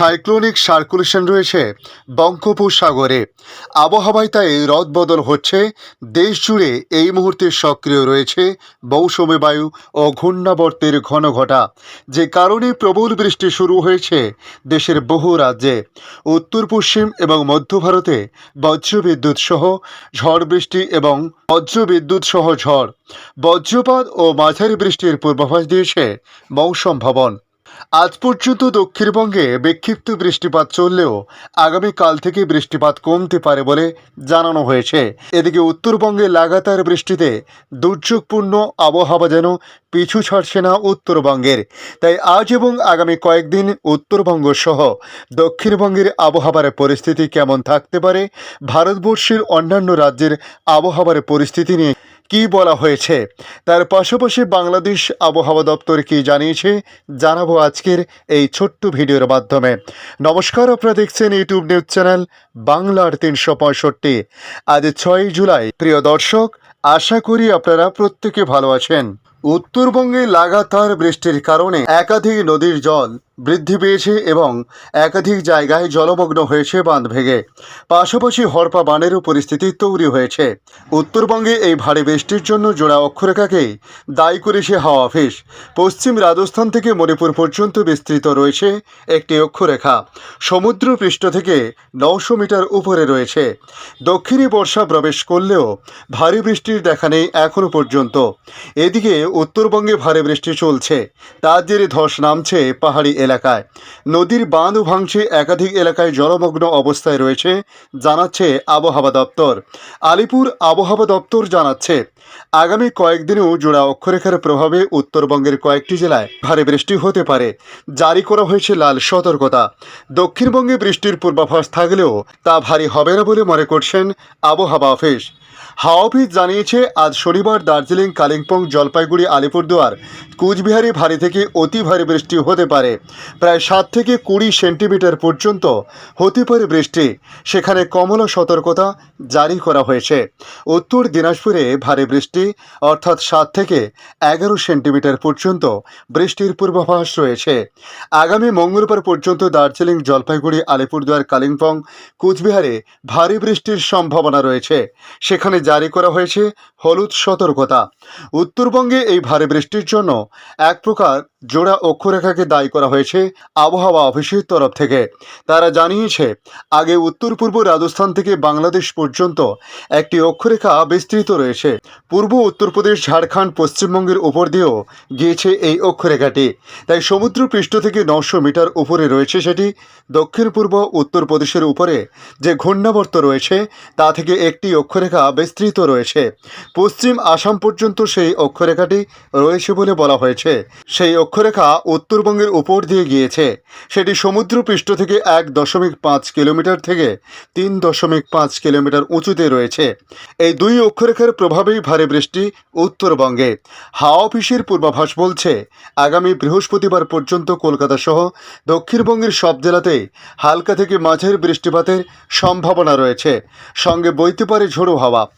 Cyclonic circulation রয়েছে বঙ্গোপসাগরে। আবহাওয়ায় তাই রদবদল হচ্ছে। দেশ জুড়ে এই মুহূর্তে সক্রিয় রয়েছে মৌসুমী বায়ু ও ঘূর্ণাবর্তের ঘন ঘটা। যে কারণে প্রবল বৃষ্টি শুরু হয়েছে দেশের বহু রাজ্যে। উত্তর, পশ্চিম এবং মধ্য ভারতে বজ্রবিদ্যুৎ সহ ঝড় বৃষ্টি এবং বজ্রবিদ্যুৎ সহ ঝড়। বজ্রপাত ও মাঝারি বৃষ্টির পূর্বাভাস দিয়েছে মৌসুম ভবন। আজ পর্যন্ত দক্ষিণবঙ্গে বিক্ষিপ্ত বৃষ্টিপাত চললেও আগামীকাল থেকে বৃষ্টিপাত কমতে পারে বলে জানানো হয়েছে। এদিকে উত্তরবঙ্গে লাগাতার বৃষ্টিতে দুর্যোগপূর্ণ আবহাওয়া যেন পিছু ছাড়ছে না উত্তরবঙ্গের। তাই আজ এবং আগামী কয়েকদিন উত্তরবঙ্গ সহ দক্ষিণবঙ্গের আবহাওয়ার পরিস্থিতি কেমন থাকতে পারে, ভারতবর্ষের অন্যান্য রাজ্যের আবহাওয়ার পরিস্থিতি নিয়ে কি বলা হয়েছে? তার পাশাপাশি বাংলাদেশ আবহাওয়া দপ্তর কি জানিয়েছে? জানাব আজকের এই ছোট্ট ভিডিওর মাধ্যমে। নমস্কার, আপনারা দেখছেন ইউটিউব নিউজ চ্যানেল বাংলার তিনশো পঁয়ষট্টি। আজ ছয় জুলাই। প্রিয় দর্শক, আশা করি আপনারা প্রত্যেকে ভালো আছেন। উত্তরবঙ্গে লাগাতার বৃষ্টির কারণে একাধিক নদীর জল বৃদ্ধি পেয়েছে এবং একাধিক জায়গায় জলমগ্ন হয়েছে বাঁধ ভেঙে। পাশাপাশি হরপা বানেরও পরিস্থিতি তৈরি হয়েছে। উত্তরবঙ্গে এই ভারী বৃষ্টির জন্য জোড়া অক্ষরেখাকে দায়ী করেছে হাওয়া অফিস। পশ্চিম রাজস্থান থেকে মণিপুর পর্যন্ত বিস্তৃত রয়েছে একটি অক্ষরেখা। সমুদ্র পৃষ্ঠ থেকে নশো মিটার উপরে রয়েছে। দক্ষিণে বর্ষা প্রবেশ করলেও ভারী বৃষ্টির দেখা নেই এখনও পর্যন্ত। এদিকে উত্তরবঙ্গে ভারী বৃষ্টি চলছে। তার জেরে ধস নামছে পাহাড়ি এলাকায়। নদীর বাঁধ ভাঙছে একাধিক এলাকায় জলমগ্ন অবস্থায় রয়েছে, জানাচ্ছে আবহাওয়া দপ্তর। আলিপুর আবহাওয়া দপ্তর জানাচ্ছে, আগামী কয়েকদিনেও জোড়া অক্ষরেখার প্রভাবে উত্তরবঙ্গের কয়েকটি জেলায় ভারী বৃষ্টি হতে পারে, জারি করা হয়েছে লাল সতর্কতা। দক্ষিণবঙ্গে বৃষ্টির পূর্বাভাস থাকলেও তা ভারী হবে না বলে মনে করছেন আবহাওয়া অফিস। হাওয়া অফিস জানিয়েছে, আজ শনিবার দার্জিলিং, কালিম্পং, জলপাইগুড়ি, আলিপুরদুয়ার, কুচবিহারে ভারী থেকে অতি ভারী বৃষ্টি হতে পারে। প্রায় সাত থেকে কুড়ি সেন্টিমিটার পর্যন্ত হতে পারে বৃষ্টি। সেখানে কমলা সতর্কতা জারি করা হয়েছে। উত্তর দিনাজপুরে ভারী বৃষ্টি, অর্থাৎ সাত থেকে এগারো সেন্টিমিটার পর্যন্ত বৃষ্টির পূর্বাভাস রয়েছে। আগামী মঙ্গলবার পর্যন্ত দার্জিলিং, জলপাইগুড়ি, আলিপুরদুয়ার, কালিম্পং, কুচবিহারে ভারী বৃষ্টির সম্ভাবনা রয়েছে। সেখানে জারি করা হয়েছে হলুদ সতর্কতা। উত্তরবঙ্গে এই ভারী বৃষ্টির জন্য এক প্রকার জোড়া অক্ষরেখাকে দায়ী করা হয়েছে আবহাওয়া অফিসের তরফ থেকে। তারা জানিয়েছে, আগে উত্তর পূর্ব রাজস্থান থেকে বাংলাদেশ পর্যন্ত একটি অক্ষরেখা বিস্তৃত রয়েছে। পূর্ব উত্তরপ্রদেশ ঝাড়খণ্ড, পশ্চিমবঙ্গের উপর দিয়েও গিয়েছে এই অক্ষরেখাটি। তাই সমুদ্র পৃষ্ঠ থেকে নশো মিটার উপরে রয়েছে সেটি। দক্ষিণ পূর্ব উত্তরপ্রদেশের উপরে যে ঘূর্ণাবর্ত রয়েছে, তা থেকে একটি অক্ষরেখা বিস্তৃত রয়েছে। পশ্চিম আসাম পর্যন্ত সেই অক্ষরেখাটি রয়েছে বলে বলা হয়েছে। সেই অক্ষরেখা উত্তরবঙ্গের উপর দিয়ে গিয়েছে। সেটি সমুদ্র পৃষ্ঠ থেকে এক দশমিক পাঁচ কিলোমিটার থেকে তিন দশমিক পাঁচ কিলোমিটার উঁচুতে রয়েছে। এই দুই অক্ষরেখার প্রভাবেই ভারী বৃষ্টি উত্তরবঙ্গে। হাওয়া অফিসের পূর্বাভাস বলছে, আগামী বৃহস্পতিবার পর্যন্ত কলকাতা সহ দক্ষিণবঙ্গের সব জেলাতেই হালকা থেকে মাঝের বৃষ্টিপাতের সম্ভাবনা রয়েছে। সঙ্গে বইতে পারে ঝোড়ো হাওয়া।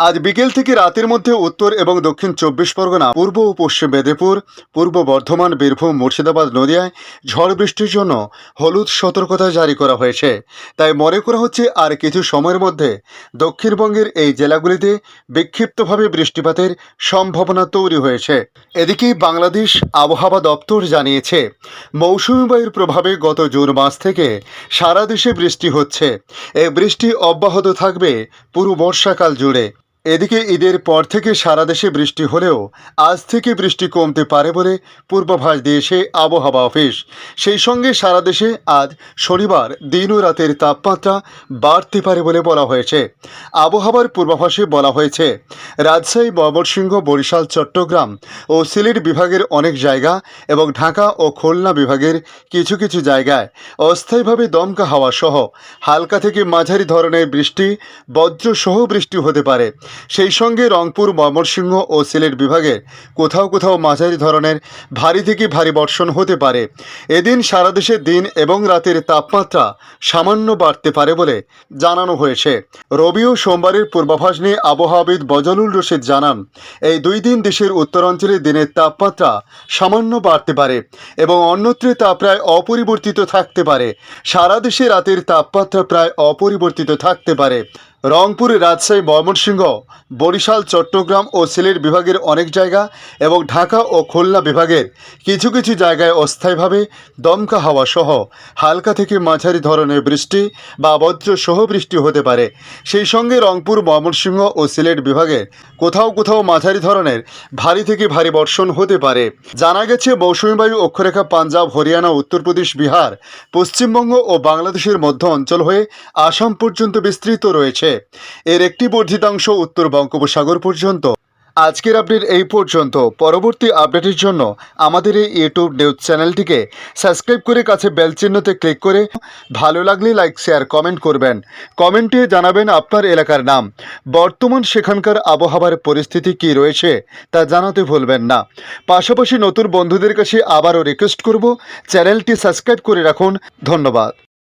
আজ বিকেল থেকে রাতের মধ্যে উত্তর এবং দক্ষিণ চব্বিশ পরগনা, পূর্ব ও পশ্চিম মেদিনীপুর, পূর্ব বর্ধমান, বীরভূম, মুর্শিদাবাদ, নদিয়ায় ঝড় বৃষ্টির জন্য হলুদ সতর্কতা জারি করা হয়েছে। তাই মনে করা হচ্ছে আর কিছু সময়ের মধ্যে দক্ষিণবঙ্গের এই জেলাগুলিতে বিক্ষিপ্তভাবে বৃষ্টিপাতের সম্ভাবনা তৈরি হয়েছে। এদিকে বাংলাদেশ আবহাওয়া দপ্তর জানিয়েছে, মৌসুমি বায়ুর প্রভাবে গত জুন মাস থেকে সারা দেশে বৃষ্টি হচ্ছে। এই বৃষ্টি অব্যাহত থাকবে পুরো বর্ষাকাল জুড়ে। এদিকে ঈদের পর থেকে সারা দেশে বৃষ্টি হলেও আজ থেকে বৃষ্টি কমতে পারে বলে পূর্বাভাস দিয়েছে আবহাওয়া অফিস। সেই সঙ্গে সারা দেশে আজ শনিবার দিন ও রাতের তাপমাত্রা বাড়তে পারে বলে বলা হয়েছে। আবহাওয়ার পূর্বাভাসে বলা হয়েছে, রাজশাহী, ময়মনসিংহ, বরিশাল, চট্টগ্রাম ও সিলেট বিভাগের অনেক জায়গা এবং ঢাকা ও খুলনা বিভাগের কিছু কিছু জায়গায় অস্থায়ীভাবে দমকা হাওয়া সহ হালকা থেকে মাঝারি ধরনের বৃষ্টি, বজ্রসহ বৃষ্টি হতে পারে। সেই সঙ্গে রংপুর, ময়মনসিংহ ও সিলেট বিভাগের কোথাও কোথাও মাঝারি ধরনের ভারী থেকে ভারী বর্ষণ হতে পারে। এদিন সারা দেশে দিন এবং রাতের তাপমাত্রা সামান্য বাড়তে পারে বলে জানানো হয়েছে। রবি ও সোমবারের পূর্বাভাস নিয়ে আবহাওয়াবিদ বজলুল রশিদ জানান, এই দুই দিন দেশের উত্তরাঞ্চলে দিনের তাপমাত্রা সামান্য বাড়তে পারে এবং অন্যত্রে তা প্রায় অপরিবর্তিত থাকতে পারে। সারা দেশে রাতের তাপমাত্রা প্রায় অপরিবর্তিত থাকতে পারে। রংপুর রাজশাহী, ময়মনসিংহ, বরিশাল, চট্টগ্রাম ও সিলেট বিভাগের অনেক জায়গা এবং ঢাকা ও খুলনা বিভাগের কিছু কিছু জায়গায় অস্থায়ীভাবে দমকা হাওয়া সহ হালকা থেকে মাঝারি ধরনের বৃষ্টি বা বজ্র সহ বৃষ্টি হতে পারে। সেই সঙ্গে রংপুর, ময়মনসিংহ ও সিলেট বিভাগের কোথাও কোথাও মাঝারি ধরনের ভারী থেকে ভারী বর্ষণ হতে পারে। জানা গেছে, মৌসুমী বায়ু অক্ষরেখা পাঞ্জাব, হরিয়ানা উত্তরপ্রদেশ বিহার, পশ্চিমবঙ্গ ও বাংলাদেশের মধ্য অঞ্চল হয়ে আসাম পর্যন্ত বিস্তৃত রয়েছে এর একটি বর্ধিতাংশ উত্তর বঙ্গোপসাগর পর্যন্ত। আজকের আপডেট এই পর্যন্ত। পরবর্তী আপডেটের জন্য আমাদের এই ইউটিউব নিউজ চ্যানেলটিকে সাবস্ক্রাইব করে কাছে বেল চিহ্নতে ক্লিক করে ভালো লাগলে লাইক, শেয়ার, কমেন্ট করবেন। কমেন্টে জানাবেন আপনার এলাকার নাম। বর্তমান সেখানকার আবহাওয়ার পরিস্থিতি কী রয়েছে তা জানাতে ভুলবেন না। পাশাপাশি নতুন বন্ধুদের কাছে আবারও রিকোয়েস্ট করব। চ্যানেলটি সাবস্ক্রাইব করে রাখুন। ধন্যবাদ।